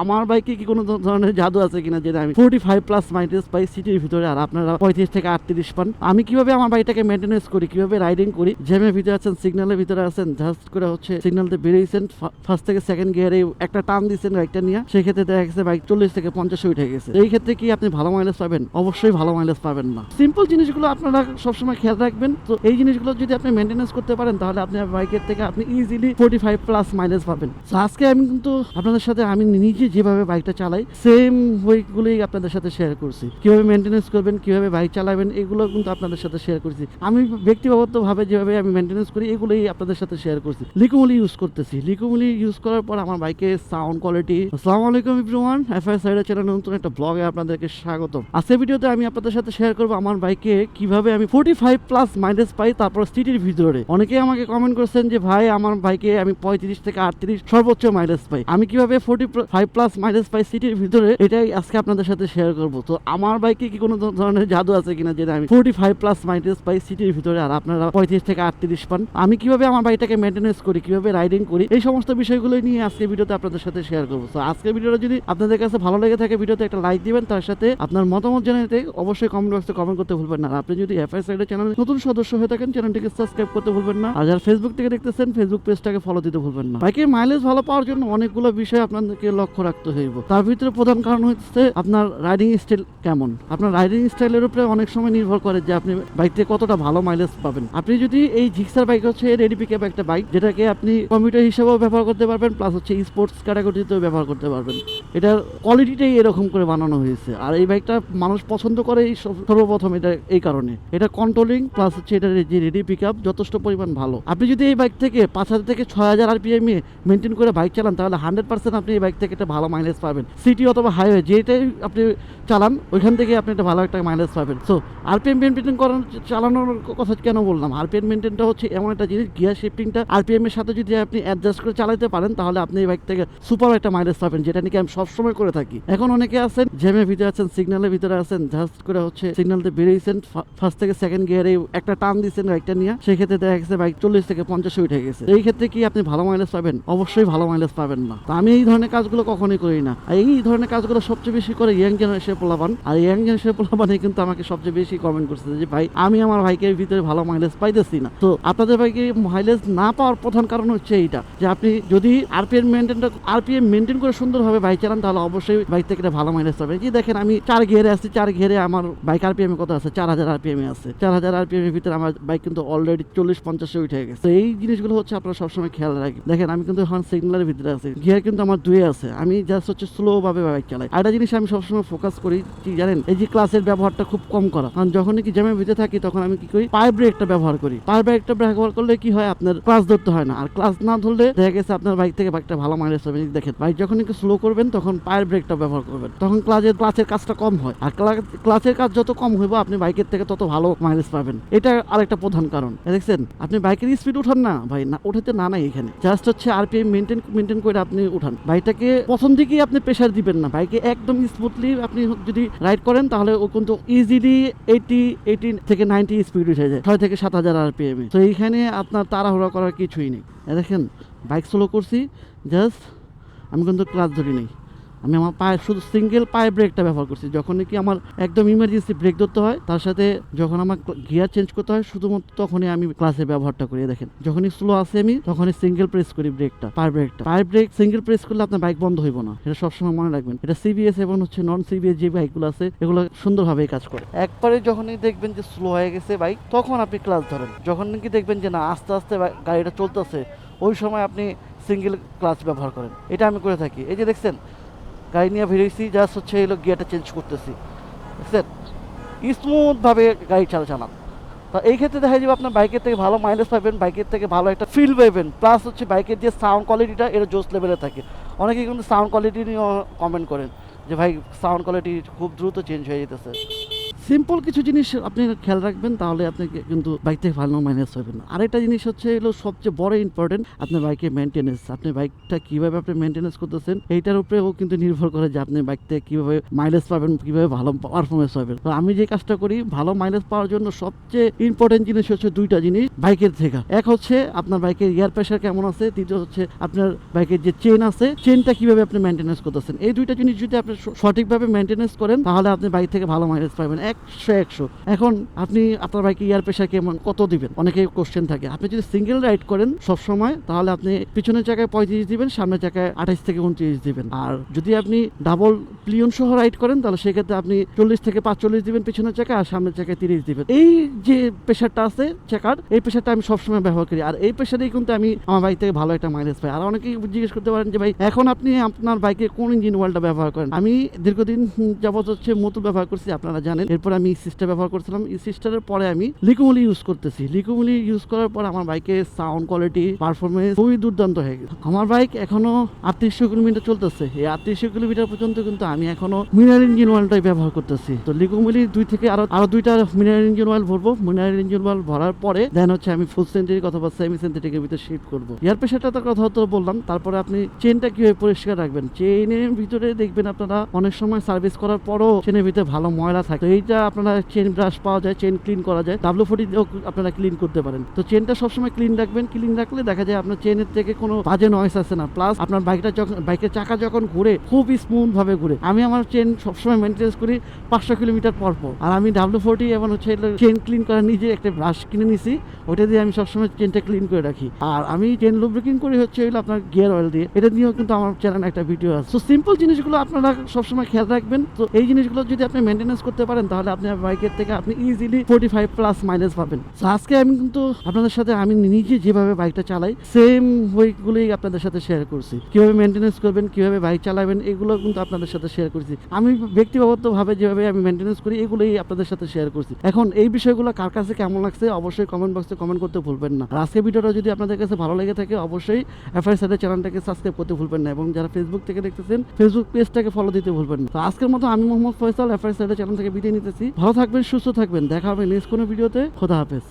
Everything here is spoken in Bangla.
আমার বাইকে কি কোনো ধরনের জাদু আছে কিনা যেটা আমি ফোর্টি ফাইভ প্লাস মাইলেজ পাই সিটির ভিতরে, আর আপনারা পঁয়ত্রিশ থেকে আটত্রিশ পান। আমি কীভাবে আমার বাইকটাকে মেনটেন্স করি, কীভাবে রাইডিং করি? জ্যামের ভিতরে আছেন সিগন্যালের ভিতরে আছেন জাস্ট করে হচ্ছে সিগন্যালতে বেরিয়েছেন ফার্স্ট থেকে সেকেন্ড গিয়ারে একটা টান দিচ্ছেন বাইকটা নিয়ে সেই ক্ষেত্রে দেখা গেছে বাইক চল্লিশ থেকে পঞ্চাশে উঠে গেছে। এই ক্ষেত্রে কি আপনি ভালো মাইলেজ পাবেন? অবশ্যই ভালো মাইলেজ পাবেন না। সিম্পল জিনিসগুলো আপনারা সবসময় খেয়াল রাখবেন। তো এই জিনিসগুলো যদি আপনি মেনটেন্স করতে পারেন, তাহলে আপনি বাইকের থেকে আপনি easily forty five plus mileage পাবেন। তো আজকে আমি কিন্তু আপনাদের সাথে আমি নিজে যেভাবে বাইকটা চালাই সেম ওয়েগুলোই আপনাদের সাথে শেয়ার করছি। কীভাবে মেনটেন্স করবেন, কীভাবে বাইক চালাবেন, এগুলো কিন্তু আপনাদের সাথে শেয়ার করছি। আমি ব্যক্তিগতভাবে যেভাবে আমি মেনটেন্স করি, এগুলোই আপনাদের সাথে শেয়ার করছি। লিকুমুলি ইউজ করতেছি। লিকুমুলি ইউজ করার পর আমার বাইকের সাউন্ড কোয়ালিটি আসসালামু আলাইকুম ইব্রুমান এফআই সাইডের চ্যানেল নতুন একটা ব্লগে আপনাদেরকে স্বাগত আজকের ভিডিওতে আমি আপনাদের সাথে শেয়ার করব আমার বাইকে কীভাবে আমি ফোর্টি ফাইভ প্লাস মাইলেজ পাই, তারপর সিটির ভিতরে। অনেকেই আমাকে কমেন্ট করছেন যে, ভাই, আমার বাইকে আমি পঁয়ত্রিশ থেকে আটত্রিশ সর্বোচ্চ মাইলেজ পাই। আমি কীভাবে ফোর্টি ফাইভ প্লাস মাইলেজ পাই সিটির ভিতরে এটাই আজকে আপনাদের সাথে শেয়ার করব। তো আমার বাইকে কি কোনো ধরনের জাদু আছে কিনা যেটা আমি ফোর্টি ফাইভ প্লাস মাইলেজ পাই সিটির ভিতরে আর আপনারা পঁয়ত্রিশ থেকে আটত্রিশ পান? আমি কীভাবে আমার বাইকটাকে মেনটেন্স করি, কীভাবে রাইডিং করি, এই সমস্ত বিষয়গুলো নিয়ে আজকে ভিডিওতে আপনাদের সাথে শেয়ার করব। তো আজকের ভিডিওটা যদি আপনাদের কাছে ভালো লেগে থাকে, ভিডিওতে একটা লাইক দিবেন, তার সাথে আপনার মতামত জানাতে অবশ্যই কমেন্ট বক্সে কমেন্ট করতে ভুলবেন না। আপনি যদি এফআই সাইডের চ্যানেল নতুন সদস্য হয়ে থাকেন চ্যানেলটিকে সাবস্ক্রাইব করতে ভুলবেন না। আর যারা ফেসবুক থেকে দেখতেছেন ফেসবুক পেজটাকে ফলো দিতে ভুলবেন না। বাইকের মাইলেজ ভালো পাওয়ার জন্য অনেকগুলো বিষয় আপনাদেরকে লক্ষ্য রাখতে হইব তার ভিতরে প্রধান কারণ হচ্ছে আপনার রাইডিং স্টাইল কেমন? আপনার রাইডিং স্টাইলের উপরে অনেক সময় নির্ভর করে যে আপনি বাইক থেকে কতটা ভালো মাইলেজ পাবেন। আপনি যদি এই জিক্সার বাইক হচ্ছে রেডি পিকআপ একটা বাইক যেটাকে আপনি কম্পিউটার হিসেবেও ব্যবহার করতে পারবেন প্লাস হচ্ছে স্পোর্টস ক্যাটাগরিতেও ব্যবহার করতে পারবেন। এটার কোয়ালিটিটাই এরকম করে বানানো হয়েছে। আর এই বাইকটা মানুষ পছন্দ করে এই সর্বপ্রথম এটা এই কারণে। এটা কন্ট্রোলিং প্লাস হচ্ছে এটার যে রেডি পিক আপ যথেষ্ট পরিমাণ ভালো। আপনি যদি এই বাইক থেকে পাঁচ হাজার থেকে ছয় হাজার আরপিএম এ মেনটেন করে বাইক চালান, তাহলে হান্ড্রেড পার্সেন্ট আপনি এই বাইক থেকে একটা ভালো মাইলেজ পাবেন। সিটি অথবা হাইওয়ে যেটাই আপনি চালান, ওইখান থেকে আপনি একটা ভালো একটা মাইলেজ পাবেন। সো আরপিএম মেনটেন করার চালানোর কথা কেন বললাম? আরপিএম মেনটেনটা হচ্ছে এমন একটা জিনিস গিয়ার শিফটিংটা আরপিএম এর সাথে যদি আপনি অ্যাডজাস্ট করে চালাতে পারেন, তাহলে আপনি এই বাইক থেকে সুপার একটা মাইলেজ পাবেন, যেটা নাকি আমি সবসময় করে থাকি। এখন অনেকে আছেন জ্যামের ভিতরে আছেন সিগন্যালের ভিতরে আছেন জাস্ট করে হচ্ছে সিগন্যালতে বেরিয়েছেন ফার্স্ট থেকে সেকেন্ড গিয়ারে একটা টান দিচ্ছেন বাইকটা নিয়ে সেই ক্ষেত্রে দেখা গেছে বাইক চল্লিশ থেকে পঞ্চাশে উঠে গেছে। এই ক্ষেত্রে কি আপনি ভালো মাইলেজ পাবেন? অবশ্যই ভালো মাইলেজ পাবেন না। তো আমি এই ধরনের কাজগুলো কখনোই করি না। আর এই ধরনের কাজগুলো সবচেয়ে বেশি করে ইয়াং জেনারেশন পোলাপান। আর ইয়াং জেনারেশন পোলাপানে কিন্তু আমাকে সবচেয়ে বেশি কমেন্ট করছে যে, ভাই, আমি আমার বাইকের ভিতরে ভালো মাইলেজ পাইতেছি না। তো আপনাদের বাইকে মাইলেজ না পাওয়ার প্রধান কারণ হচ্ছে এইটা, যে আপনি যদি আরপিএম মেনটেনটা আরপিএম মেনটেন করে সুন্দরভাবে বাইক চালান, তাহলে অবশ্যই বাইক থেকে ভালো মাইলেজ পাবে যে দেখেন, আমি চার ঘেরে আছি, চার ঘেরে আমার বাইক আরপিএম কত আছে, চার হাজার আরপিএম আছে। চার হাজার আরপিএম এর ভিতরে আমার বাইক কিন্তু অলরেডি চল্লিশ পঞ্চাশে উঠে গেছে। এই জিনিসগুলো হচ্ছে আপনারা সবসময় খেয়াল রাখবেন। দেখেন, আমি কিন্তু এখন সিগন্যালের ভিতরে আছি। গিয়ার কিন্তু আমার দুয়ে আছে। আমি জাস্ট হচ্ছে স্লো ভাবে বাইক চালাই। একটা জিনিস আমি সবসময় ফোকাস করি, কি জানেন? এই যে ক্লাসের ব্যবহারটা খুব কম করা। কারণ যখন কি জ্যামের ভিতরে থাকি, তখন আমি কি করি? পায়ে ব্রেকটা ব্যবহার করি। পায়ে ব্রেকটা ব্যবহার করলে কি হয়? আপনার ক্লাস ধরতে হয় না। আর ক্লাস না ধরলে দেখা গেছে আপনার বাইক থেকে বাইকটা ভালো মাইলেজ হবে দেখেন বাইক যখন একটু স্লো করবেন, তখন পায়ের ব্রেকটা ব্যবহার করবেন। তখন ক্লাসের ক্লাসের কাজটা কম হয়। আর ক্লা- ক্লাসের কাজ যত কম হইব, আপনি বাইকের থেকে তত ভালো মাইলেজ পাবেন। এটা আরেকটা প্রধান কারণ। দেখছেন, আপনি বাইকের স্পিড উঠান না। ভাই, না উঠাতে না নাই এখানে। জাস্ট হচ্ছে আরপিএম মেনটেন মেনটেন করে আপনি উঠান। বাইকটাকে প্রথম দিকেই আপনি প্রেশার দিবেন না। বাইকে একদম স্মুথলি আপনি যদি রাইড করেন, তাহলে ও কিন্তু ইজিলি এইটি এইটিন থেকে নাইনটি স্পিড উঠে যায়। ছয় থেকে সাত হাজার আরপিএম এ। তো এইখানে আপনার তাড়াহুড়া করার কিছুই নেই। দেখেন বাইক স্লো করছি জাস্ট আমি কিন্তু ক্লাস ধরি নেই। আমি আমার পায়ে, শুধু সিঙ্গেল পায়ে ব্রেকটা ব্যবহার করছি। যখন কি আমার একদম ইমার্জেন্সি ব্রেক ধরতে হয়, তার সাথে যখন আমার গিয়ার চেঞ্জ করতে হয়, শুধুমাত্র তখনই আমি ক্লাসে ব্যবহারটা করি। দেখেন, যখনই স্লো আসে আমি, তখনই সিঙ্গেল প্রেস করি ব্রেকটা পায়ে ব্রেকটা পায়ে ব্রেক সিঙ্গেল প্রেস করলে আপনার বাইক বন্ধ হইব না। এটা সবসময় মনে রাখবেন। এটা সিবিএস এবং হচ্ছে নন সিবিএস যে বাইকগুলো আছে, এগুলো সুন্দরভাবে কাজ করে। একবারে যখনই দেখবেন যে স্লো হয়ে গেছে বাইক তখন আপনি ক্লাস ধরেন। যখন নাকি দেখবেন যে না, আস্তে আস্তে গাড়িটা চলতেছে, ওই সময় আপনি সিঙ্গেল ক্লাচ ব্যবহার করেন। এটা আমি করে থাকি। এই যে দেখছেন গাড়ি নিয়ে বেরিয়েছি জাস্ট হচ্ছে এলো গিয়ারটা চেঞ্জ করতেছি। বুঝছেন? স্মুথভাবে গাড়ি চালা চালান তো এই ক্ষেত্রে দেখা যাবে আপনার বাইকের থেকে ভালো মাইলেজ পাবেন, বাইকের থেকে ভালো একটা ফিল পাবেন। প্লাস হচ্ছে বাইকের যে সাউন্ড কোয়ালিটিটা এটা জোস লেভেলে থাকে। অনেকেই কিন্তু সাউন্ড কোয়ালিটি নিয়ে কমেন্ট করেন যে, ভাই সাউন্ড কোয়ালিটি খুব দ্রুত চেঞ্জ হয়ে যেতেছে। সিম্পল কিছু জিনিস আপনি খেয়াল রাখবেন, তাহলে আপনি কিন্তু বাইক থেকে ভালো মাইনাস হবে না। আরেকটা জিনিস হচ্ছে হলো সবচেয়ে বড় ইম্পর্টেন্ট আপনার বাইকের মেনটেনেন্স আপনি বাইকটা কীভাবে আপনি মেনটেনেন্স করতেছেন, এইটার উপরেও কিন্তু নির্ভর করে যে আপনি বাইক থেকে কীভাবে মাইলেজ পাবেন, কীভাবে ভালো পারফরমেন্স পাবেন। তো আমি যে কাজটা করি, ভালো মাইলেজ পাওয়ার জন্য সবচেয়ে ইম্পর্টেন্ট জিনিস হচ্ছে দুইটা জিনিস বাইকের থেকে। এক হচ্ছে আপনার বাইকের এয়ার প্রেশার কেমন আছে দ্বিতীয় হচ্ছে আপনার বাইকের যে চেন আছে চেনটা কীভাবে আপনি মেনটেনেন্স করতেছেন। এই দুইটা জিনিস যদি আপনি সঠিকভাবে মেনটেনেন্স করেন, তাহলে আপনি বাইক থেকে ভালো মাইলেজ পাবেন। একশো একশো। এখন আপনি, আপনার বাইকে এয়ার প্রেশার কেমন? কত দিবেন? অনেকে কোশ্চেন থাকে। আপনি যদি সিঙ্গেল রাইড করেন সব সময় তাহলে আপনি পিছনের চাকায় পঁয়ত্রিশ দিবেন, সামনের চাকায় আঠাইশ থেকে উনত্রিশ দিবেন। আর যদি আপনি ডাবল প্লিয়ন সহ রাইড করেন, তাহলে সেক্ষেত্রে আপনি চল্লিশ থেকে পাঁচচল্লিশ দিবেন পিছনের চাকা আর সামনের চাকায় তিরিশ দিবেন। এই যে প্রেশারটা আছে চাকার এই প্রেশারটা আমি সবসময় ব্যবহার করি। আর এই প্রেশারেই কিন্তু আমি আমার বাইক থেকে ভালো একটা মাইলেজ পাই। আর অনেকেই জিজ্ঞেস করতে পারেন যে, ভাই, এখন আপনি আপনার বাইকে কোন ইঞ্জিন ওয়ালটা ব্যবহার করেন? আমি দীর্ঘদিন যাবত হচ্ছে মতো ব্যবহার করছি, আপনারা জানেন। এরপর আমি সিস্টার ব্যবহার করছিলাম। সিস্টারের পরে আমি লিকুমলি ইউজ করতেছি। লিকুমলি ইউজ করার পর আমার বাইকের সাউন্ড কোয়ালিটি পারফরমেন্স খুবই দুর্দান্ত হয়ে গেছে। আমার বাইক এখনও আটত্রিশশো কিলোমিটার চলতেছে। এই আটত্রিশশো কিলোমিটার পর্যন্ত কিন্তু আমি এখনও মিনারেল ইঞ্জিন অয়েলটাই ব্যবহার করতেছি। তো লিকুমলি দুই থেকে আরও আরও দুইটা মিনারেল ইঞ্জিন অয়েল ভরবো। মিনারেল ইঞ্জিন অয়েল ভরার পরে দেন হচ্ছে আমি ফুল সেন্টারিক অথবা সেমি সেন্টারিকের ভিতরে শিফট করব। এয়ার প্রেশারটা তো কথা তো বললাম। তারপরে আপনি চেনটা কীভাবে পরিষ্কার রাখবেন? চেনের ভিতরে দেখবেন আপনারা অনেক সময় সার্ভিস করার পরও চেনের ভিতরে ভালো ময়লা থাকে। তো এইটা আপনারা চেন ব্রাশ পাওয়া যায় চেন ক্লিন করা যায় ডাব্লু ফোর্টি আপনারা ক্লিন করতে পারেন। তো চেনটা সবসময় ক্লিন রাখবেন ক্লিন রাখলে দেখা যায় আপনার চেনের থেকে কোনো বাজে নয়েস আসে না। প্লাস আপনার বাইকটা যখন বাইকের চাকা যখন ঘুরে, খুব স্মুথ ভাবে ঘুরে। আমি আমার চেন সবসময় মেনটেন্স করি পাঁচশো কিলোমিটার পর পর। আর আমি ডাব্লু ফোর্টি এবং হচ্ছে চেন ক্লিন করার নিজে একটা ব্রাশ কিনে নিছি ওটা দিয়ে আমি সবসময় চেনটা ক্লিন করে রাখি। আর আমি চেন লুব্রিকিং করি হচ্ছে হলো আপনার গিয়ার অয়েল দিয়ে। এটা নিয়েও কিন্তু আমার চ্যানেল একটা ভিডিও আছে। তো সিম্পল জিনিসগুলো আপনারা সবসময় খেয়াল রাখবেন। তো এই জিনিসগুলো যদি আপনি মেনটেন্স করতে পারেন তাহলে আপনার বাইকের থেকে আপনি easily forty five plus mileage পাবেন। তো আজকে আমি কিন্তু আপনাদের সাথে, আমি নিজে যেভাবে বাইকটা চালাই সেম ওয়েগুলোই আপনাদের সাথে শেয়ার করছি। কীভাবে মেনটেন্স করবেন, কীভাবে বাইক চালাবেন, এগুলো কিন্তু আপনাদের সাথে শেয়ার করছি। আমি ব্যক্তিগতভাবে যেভাবে আমি মেনটেন্স করি, এগুলোই আপনাদের সাথে শেয়ার করছি। এখন, এই বিষয়গুলো কার কাছে কেমন লাগছে, অবশ্যই কমেন্ট বক্সে কমেন্ট করতে ভুলবেন না। আর আজকের ভিডিওটা যদি আপনাদের কাছে ভালো লেগে থাকে, অবশ্যই এফআই সাথে চ্যানেলটাকে সাবস্ক্রাইব করতে ভুলবেন না। এবং যারা ফেসবুক থেকে দেখতেছেন ফেসবুক পেজটাকে ফলো দিতে ভুলবেন না। তো আজকের মতো আমি মোহাম্মদ ফয়সাল এফআই সাইডের চ্যানেল থেকে বিদায় নিতেছি ভালো থাকবেন সুস্থ থাকবেন। দেখা হবে নেক্সট কোনো ভিডিওতে। খোদা হাফেজ।